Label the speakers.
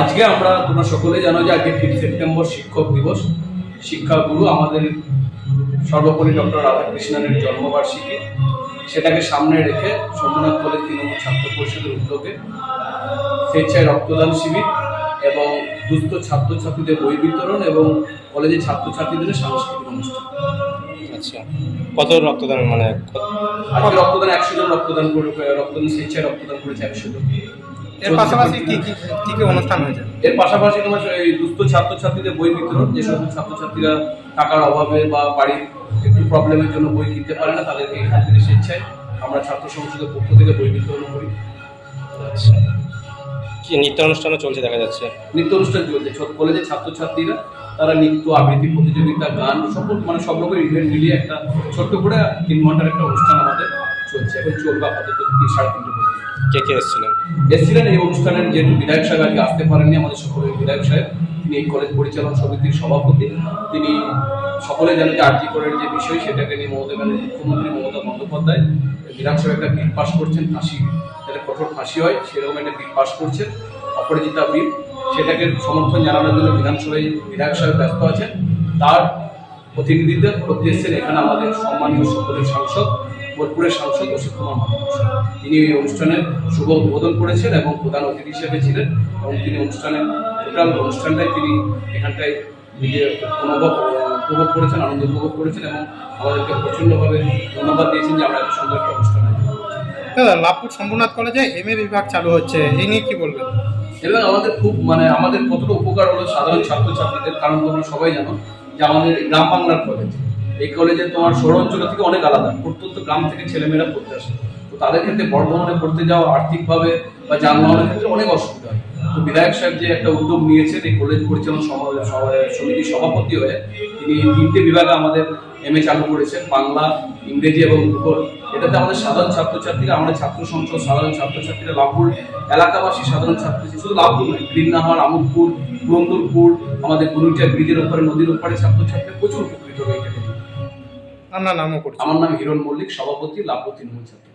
Speaker 1: আজকে আমরা তোমরা সকলে জানো যে আজকে ফিফ সেপ্টেম্বর শিক্ষক দিবস। শিক্ষাগুরু আমাদের সর্বোপরি ডক্টর রাধাকৃষ্ণনের জন্মবার্ষিকী। সেটাকে সামনে রেখে সোমনাথ কলেজ তৃণমূল ছাত্র পরিষদের উদ্যোগে স্বেচ্ছায় রক্তদান শিবির এবং দুস্থ ছাত্রছাত্রীদের বই বিতরণ এবং কলেজের ছাত্রছাত্রীদের সাংস্কৃতিক অনুষ্ঠান।
Speaker 2: আচ্ছা কত রক্তদান মানে
Speaker 1: রক্তদান একশো জন রক্তদান করে রক্তদান স্বেচ্ছায় রক্তদান করেছে একশো জন।
Speaker 3: এর পাশাপাশি কি কি কি কি অনুষ্ঠান হয়েছে?
Speaker 1: এর পাশাপাশি তোমার এই দুস্থ ছাত্রছাত্রীদের বই বিতরণ যে সকল ছাত্রছাত্রীরা টাকার অভাবে বা বাড়ির একটু প্রবলেমের জন্য বই কিনতে পারে না তাদেরকে এখান থেকে স্বেচ্ছায় আমরা ছাত্র সংসদের পক্ষ থেকে বই বিতরণ করি।
Speaker 2: কি নৃত্য অনুষ্ঠানও চলছে দেখা যাচ্ছে।
Speaker 1: নৃত্য অনুষ্ঠান চলছে ছোট- কলেজের ছাত্রছাত্রীরা তারা নৃত্য আবৃত্তি প্রতিযোগিতা গান সকল মানে সব রকম ইভেন্ট মিলিয়ে একটা ছোট্ট করে তিন ঘণ্টার একটা অনুষ্ঠান চলছে। এখন চলবে আপাতত তিন সাড়ে তিনটে পর্যন্ত।
Speaker 2: কে কে এসেছিলেন?
Speaker 1: এসেছিলেন এই অনুষ্ঠানের যেহেতু বিধায়ক সাহেব আজকে আসতে পারেননি আমাদের সকলের বিধায়ক সাহেব। তিনি এই কলেজ পরিচালনা সমিতির সভাপতি। তিনি সকলে জানেন যে আর্জি করের যে বিষয় সেটাকে নিয়ে মমতা ব্যানার্জি মুখ্যমন্ত্রী মমতা বন্দ্যোপাধ্যায় বিধানসভায় একটা বিল পাস করছেন ফাঁসি যাতে কঠোর ফাঁসি হয় সেরকম একটা বিল পাস করছেন অপরাজিতা বিল। সেটাকে সমর্থন জানানোর জন্য বিধানসভায় বিধায়ক সাহেব ব্যস্ত আছেন। তার প্রতিনিধিত্ব করতে এসেছেন এখানে আমাদের সম্মানীয় সকলের সাংসদ বোলপুরের সাংসদ অশোক কুমার তিনি এই অনুষ্ঠানের শুভ উদ্বোধন করেছেন এবং প্রধান অতিথি হিসেবে ছিলেন এবং তিনি অনুষ্ঠানের টোটাল অনুষ্ঠানটাই তিনি এখানটায় নিজে অনুভব উপভোগ করেছেন আনন্দ উপভোগ করেছেন এবং আমাদেরকে প্রচণ্ডভাবে ধন্যবাদ দিয়েছেন যে আমরা এত সুন্দর একটা অনুষ্ঠান
Speaker 3: দাদা লাভপুর শম্ভুনাথ কলেজে এম এ বিভাগ চালু হচ্ছে। এই নিয়ে কি বলবেন?
Speaker 1: এবং আমাদের খুব মানে আমাদের কতটা উপকার হলো সাধারণ ছাত্রছাত্রীদের কারণ তোমরা সবাই জানো যে আমাদের গ্রাম বাংলার কলেজ। এই কলেজে তোমার শহর অঞ্চল থেকে অনেক আলাদা। প্রত্যন্ত গ্রাম থেকে ছেলেমেয়েরা পড়তে আসে। তো তাদের ক্ষেত্রে বর্ধমানে পড়তে যাওয়া আর্থিকভাবে বা যানবাহনের ক্ষেত্রে অনেক অসুবিধা হয়। তো বিধায়ক সাহেব যে একটা উদ্যোগ নিয়েছেন, এই কলেজ পরিচালনা সমিতির সভাপতি হয়ে তিনি তিনটে বিভাগে আমাদের এম এ চালু করেছেন, বাংলা, ইংরেজি এবং ভূগোল। এটাতে আমাদের সাধারণ ছাত্রছাত্রীরা, আমাদের ছাত্র সংসদ, সাধারণ ছাত্রছাত্রীরা লাভপুর এলাকাবাসী, সাধারণ ছাত্রছাত্রী, শুধু লাভপুর নয় কৃষ্ণাহার আমোদপুর পুরন্দরপুর আমাদের গুরুটিয়া ব্রিজের ওপরে, নদীর ওপারে ছাত্রছাত্রীরা প্রচুর উপকৃত হয়ে নিয়ে।
Speaker 3: আপনার নামও করছি।
Speaker 1: আমার নাম হিরণ মল্লিক সভাপতি লাভপতি তৃণমূল ছাত্র।